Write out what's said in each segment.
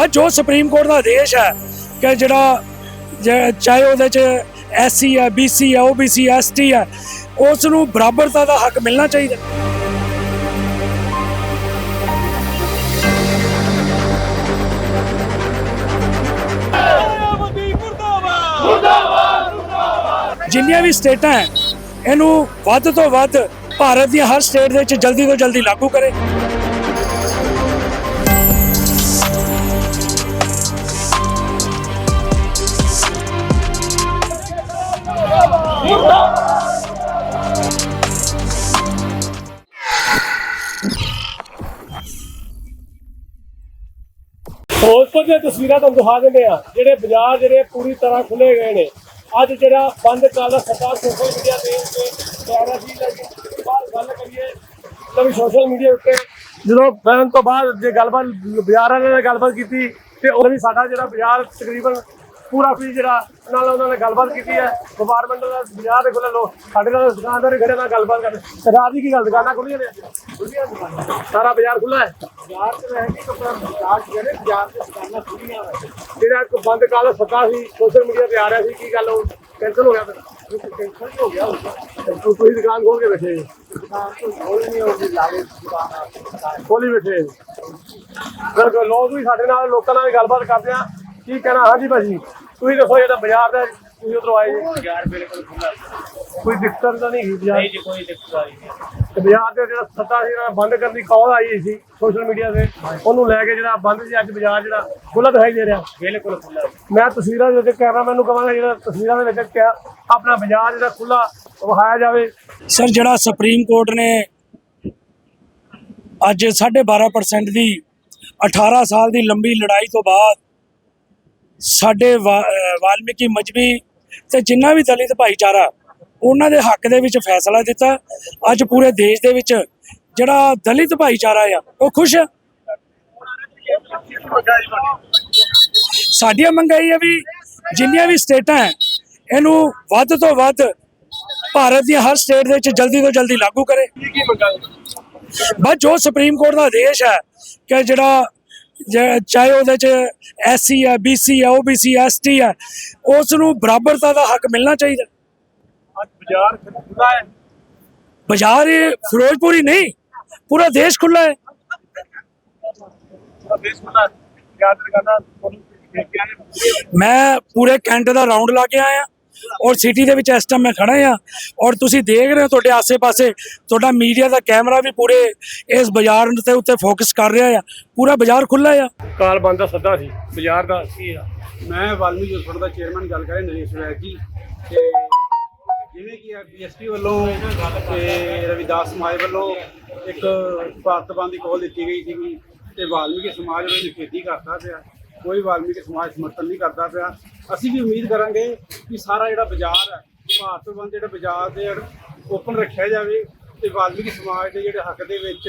ਬਸ ਜੋ supreme court ਦਾ ਆਦੇਸ਼ ਹੈ ਕਿ ਜਿਹੜਾ ਚਾਹੇ ਉਹਦੇ ਚ ਐਸਸੀ ਹੈ ਬੀਸੀ ਹੈ ਓਬੀਸੀ ਐਸਟੀ ਹੈ, ਉਸ ਨੂੰ ਬਰਾਬਰਤਾ ਦਾ ਹੱਕ ਮਿਲਣਾ ਚਾਹੀਦਾ। ਜਿੰਨੀਆਂ ਵੀ ਸਟੇਟਾਂ ਹੈ, ਇਹਨੂੰ ਵੱਧ ਤੋਂ ਵੱਧ ਭਾਰਤ ਦੀਆਂ ਹਰ ਸਟੇਟ ਦੇ ਵਿੱਚ ਜਲਦੀ ਤੋਂ ਜਲਦੀ ਲਾਗੂ ਕਰੇ। ਫਿਰੋਜ਼ਪੁਰ ਦੀਆਂ ਤਸਵੀਰਾਂ ਤੁਹਾਨੂੰ ਦਿਖਾ ਦਿੰਦੇ ਆ ਜਿਹੜੇ ਬਾਜ਼ਾਰ ਜਿਹੜੇ ਪੂਰੀ ਤਰ੍ਹਾਂ ਖੁੱਲੇ ਗਏ ਨੇ। ਅੱਜ ਜਿਹੜਾ ਬੰਦ ਕਾਲ ਦਾ ਸਰਕਾਰ ਸੋਸ਼ਲ ਮੀਡੀਆ ਤੇ ਉੱਤੇ ਪਿਆਰਾ ਜੀ ਲੱਗੀ ਬਾਅਦ ਗੱਲ ਕਰੀਏ, ਤਾਂ ਵੀ ਸੋਸ਼ਲ ਮੀਡੀਆ ਉੱਤੇ ਜਦੋਂ ਬੈਨ ਤੋਂ ਬਾਅਦ ਜੇ ਗੱਲਬਾਤ, ਬਾਜ਼ਾਰਾਂ ਨਾਲ ਗੱਲਬਾਤ ਕੀਤੀ, ਤੇ ਉਹ ਵੀ ਸਾਡਾ ਜਿਹੜਾ ਬਾਜ਼ਾਰ ਤਕਰੀਬਨ ਪੂਰਾ ਫੀ ਜਿਹੜਾ ਨਾਲ ਉਹਨਾਂ ਨੇ ਗੱਲਬਾਤ ਕੀਤੀ ਹੈ। ਵਪਾਰ ਮੰਡਲ ਦਾ ਬਾਜ਼ਾਰ ਦੇ ਕੋਲ ਲੋਕ ਸਾਡੇ ਨਾਲ ਦੁਕਾਨਦਾਰ ਖੜੇ ਨਾਲ ਗੱਲਬਾਤ ਕਰਦੇ ਰਾਤ ਦੀ ਕੀ ਗੱਲ, ਦੁਕਾਨਾਂ ਖੁੱਲੀਆਂ ਨੇ? ਸਾਰਾ ਬਾਜ਼ਾਰ ਖੁੱਲਾ ਹੈ? ਬਾਜ਼ਾਰ ਤੇ ਰਹਿ ਕੇ ਕਪੜਾ ਬਾਜ਼ਾਰ ਜਿਹੜੇ ਬਾਜ਼ਾਰ ਤੇ ਦੁਕਾਨਾਂ ਖੁੱਲੀਆਂ ਨੇ। ਜਿਹੜਾ ਇੱਕ ਬੰਦ ਕਾਲ ਸੱਤਾ ਸੀ ਸੋਸ਼ਲ ਮੀਡੀਆ ਤੇ ਆ ਰਿਹਾ ਸੀ, ਕੀ ਗੱਲ ਉਹ ਕੈਂਸਲ ਹੋ ਗਿਆ ਫਿਰ? ਕੈਂਸਲ ਹੋ ਗਿਆ ਉਹ ਕੋਈ ਦੁਕਾਨ ਖੋਲ ਕੇ ਬੈਠੇ ਜੀ। ਦੁਕਾਨ ਤੋਂ ਖੋਲ ਨਹੀਂ ਹੋਊਗੀ ਲਾਵੇ ਦੁਕਾਨ ਖੋਲੀ ਬੈਠੇ ਫਿਰ ਲੋਕ ਵੀ ਸਾਡੇ ਨਾਲ, ਲੋਕਾਂ ਨਾਲ ਗੱਲਬਾਤ ਕਰਦੇ ਆ। ਕੀ ਕਹਿਣਾ ਹਾਂਜੀ ਭਾਜੀ। ਤੁਸੀਂ ਦੱਸੋ ਜਿਹੜਾ ਬਾਜ਼ਾਰ ਦਾ ਤੁਸੀਂ ਉਧਰੋਂ ਆਏ ਜੀ। ਬਾਜ਼ਾਰ ਬਿਲਕੁਲ ਖੁੱਲਾ ਕੋਈ ਦਿੱਕਤ ਤਾਂ ਨਹੀਂ ਹੈਗੀ ਬਾਜ਼ਾਰ? ਨਹੀਂ ਜੀ ਕੋਈ ਦਿੱਕਤ ਨਹੀਂ। ਤੇ ਬਾਜ਼ਾਰ ਦੇ ਜਿਹੜਾ ਸੱਤਾ ਸੀ ਜਿਹੜਾ ਬੰਦ ਕਰਨ ਦੀ ਕਾਲ ਆਈ ਸੀ ਸੋਸ਼ਲ ਮੀਡੀਆ ਤੇ ਉਹਨੂੰ ਲੈ ਕੇ ਜਿਹੜਾ ਬੰਦ ਸੀ ਅੱਜ ਬਾਜ਼ਾਰ ਜਿਹੜਾ ਖੁੱਲਾ ਦਿਖਾਈ ਦੇ ਰਿਹਾ। ਬਿਲਕੁਲ ਖੁੱਲਾ ਮੈਂ ਤਸਵੀਰਾਂ ਦੇ ਵਿੱਚ ਕੈਮਰਾਮੈਨ ਨੂੰ ਕਹਾਂਗਾ ਜਿਹੜਾ ਤਸਵੀਰਾਂ ਦੇ ਵਿੱਚ ਕਿਹਾ ਆਪਣਾ ਬਾਜ਼ਾਰ ਜਿਹੜਾ ਖੁੱਲਾ ਵਿਖਾਇਆ ਜਾਵੇ। ਸਰ ਜਿਹੜਾ ਸੁਪਰੀਮ ਕੋਰਟ ਨੇ ਅੱਜ 12.5% ਦੀ 18 ਸਾਲ ਦੀ ਲੰਬੀ ਲੜਾਈ ਤੋਂ ਬਾਅਦ ਸਾਡੇ ਵਾਲਮੀਕੀ ਮਜਬੀ ਤੇ ਜਿੰਨਾ ਵੀ ਦਲਿਤ ਭਾਈਚਾਰਾ ਉਹਨਾਂ ਦੇ ਹੱਕ ਦੇ ਵਿੱਚ ਫੈਸਲਾ ਦਿੱਤਾ। ਅੱਜ ਪੂਰੇ ਦੇਸ਼ ਦੇ ਵਿੱਚ ਜਿਹੜਾ ਦਲਿਤ ਭਾਈਚਾਰਾ ਆ ਉਹ ਖੁਸ਼ ਹੈ ਸਾਡੀਆਂ ਮੰਗਾਈ ਹੈ ਵੀ ਜਿੰਨੀਆਂ ਵੀ ਸਟੇਟਾਂ ਹੈ ਇਹਨੂੰ ਵੱਧ ਤੋਂ ਵੱਧ ਭਾਰਤ ਦੀਆਂ ਹਰ ਸਟੇਟ ਦੇ ਵਿੱਚ ਜਲਦੀ ਤੋਂ ਜਲਦੀ ਲਾਗੂ ਕਰੇ। ਬਸ ਜੋ ਸੁਪਰੀਮ ਕੋਰਟ ਦਾ ਆਦੇਸ਼ ਹੈ ਕਿ ਜਿਹੜਾ ਚਾਹੇ ਉਹਦੇ ਚ ਐਸਸੀ ਹੈ ਬੀਸੀ ਹੈ ਓਬੀਸੀ ਐਸਟੀ ਹੈ ਉਸ ਨੂੰ ਬਰਾਬਰਤਾ ਦਾ ਹੱਕ ਮਿਲਣਾ ਚਾਹੀਦਾ। ਅੱਜ ਬਾਜ਼ਾਰ ਖੁੱਲਾ ਹੈ? ਬਾਜ਼ਾਰ ਇਹ ਫਿਰੋਜ਼ਪੁਰ ਨਹੀਂ ਪੂਰਾ ਦੇਸ਼ ਖੁੱਲਾ ਹੈ। ਮੈਂ ਪੂਰੇ ਕੈਂਟ ਦਾ ਰਾਉਂਡ ਲਾ ਕੇ ਆਇਆ। ਔਰ ਸਿਟੀ ਦੇ ਵਿੱਚ ਇਸ ਟਾਈਮ ਮੈਂ ਖੜਾ ਆ ਔਰ ਤੁਸੀਂ ਦੇਖ ਰਹੇ ਹੋ ਤੁਹਾਡੇ ਆਸੇ-ਪਾਸੇ, ਤੁਹਾਡਾ ਮੀਡੀਆ ਦਾ ਕੈਮਰਾ ਵੀ ਪੂਰੇ ਇਸ ਬਾਜ਼ਾਰ ਦੇ ਉੱਤੇ ਫੋਕਸ ਕਰ ਰਿਹਾ ਆ। ਪੂਰਾ ਬਾਜ਼ਾਰ ਖੁੱਲਾ ਆ। ਕਾਲ ਬੰਦ ਦਾ ਸੱਦਾ ਸੀ, ਬਾਜ਼ਾਰ ਦਾ ਕੀ ਆ। ਮੈਂ ਵਾਲਮੀਕੀ ਯੂਥ ਦਾ ਚੇਅਰਮੈਨ ਗੱਲ ਕਰ ਰਿਹਾ, ਨਰੇਸ਼ ਵੈਦ ਜੀ। ਤੇ ਜਿਵੇਂ ਕਿ ਬੀਐਸਪੀ ਵੱਲੋਂ ਤੇ ਰਵਿਦਾਸ ਸਮਾਜ ਵੱਲੋਂ ਇੱਕ ਭਾਰਤ ਬੰਦ ਦੀ ਕਾਲ ਦਿੱਤੀ ਗਈ ਸੀ ਤੇ ਵਾਲਮੀਕੀ ਸਮਾਜ ਉਹਨੇ ਨਿਖੇਧੀ ਕਰਦਾ ਪਿਆ। ਕੋਈ ਵਾਲਮੀਕੀ ਸਮਾਜ ਸਮਰਥਨ ਨਹੀਂ ਕਰਦਾ ਪਿਆ। ਅਸੀਂ ਵੀ ਉਮੀਦ ਕਰਾਂਗੇ ਕਿ ਸਾਰਾ ਜਿਹੜਾ ਬਾਜ਼ਾਰ ਹੈ ਭਾਰਤ ਬੰਦ ਜਿਹੜੇ ਬਾਜ਼ਾਰ ਦੇ ਓਪਨ ਰੱਖਿਆ ਜਾਵੇ ਤੇ ਵਾਲਮੀਕੀ ਸਮਾਜ ਦੇ ਜਿਹੜੇ ਹੱਕ ਦੇ ਵਿੱਚ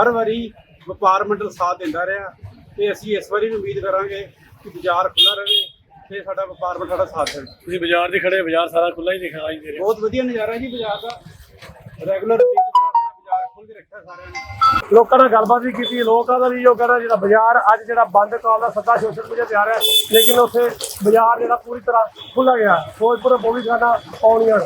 ਹਰ ਵਾਰੀ ਵਪਾਰ ਮੰਡਲ ਸਾਥ ਦਿੰਦਾ ਰਿਹਾ। ਤੇ ਅਸੀਂ ਇਸ ਵਾਰੀ ਵੀ ਉਮੀਦ ਕਰਾਂਗੇ ਕਿ ਬਾਜ਼ਾਰ ਖੁੱਲਾ ਰਹੇ ਤੇ ਸਾਡਾ ਵਪਾਰ ਮੰਡਲ ਸਾਡਾ ਸਾਥ ਦੇਵੇ। ਤੁਸੀਂ ਬਾਜ਼ਾਰ ਦੇ ਖੜੇ ਬਾਜ਼ਾਰ ਸਾਰਾ ਖੁੱਲਾ ਹੀ ਦਿਖਾਈ ਦੇ ਰਿਹਾ ਬਹੁਤ ਵਧੀਆ ਨਜ਼ਾਰਾ ਜੀ ਬਾਜ਼ਾਰ ਦਾ। ਰੈਗੂਲਰ ਦੀ ਬਾਜ਼ਾਰ ਖੋਲ ਕੇ ਰੱਖਿਆ ਸਾਰਿਆਂ ਨੇ। ਲੋਕਾਂ ਨਾਲ ਗੱਲਬਾਤ ਵੀ ਕੀਤੀ, ਲੋਕਾਂ ਦਾ ਵੀ ਜੋ ਕਹਿੰਦਾ ਜਿਹੜਾ ਬਾਜ਼ਾਰ ਅੱਜ ਜਿਹੜਾ ਬੰਦ ਕਾਲ ਦਾ ਸੱਦਾ ਸੋਸ਼ਲ ਮੀਡੀਆ ਤੇ ਆ ਰਿਹਾ ਲੇਕਿਨ ਉੱਥੇ ਬਾਜ਼ਾਰ ਜਿਹੜਾ ਪੂਰੀ ਤਰ੍ਹਾਂ ਖੁੱਲਾ ਗਿਆ, ਫਿਰੋਜ਼ਪੁਰ ਬੋਲੀ ਖਾਨਾ ਆਉਣੀਆਂ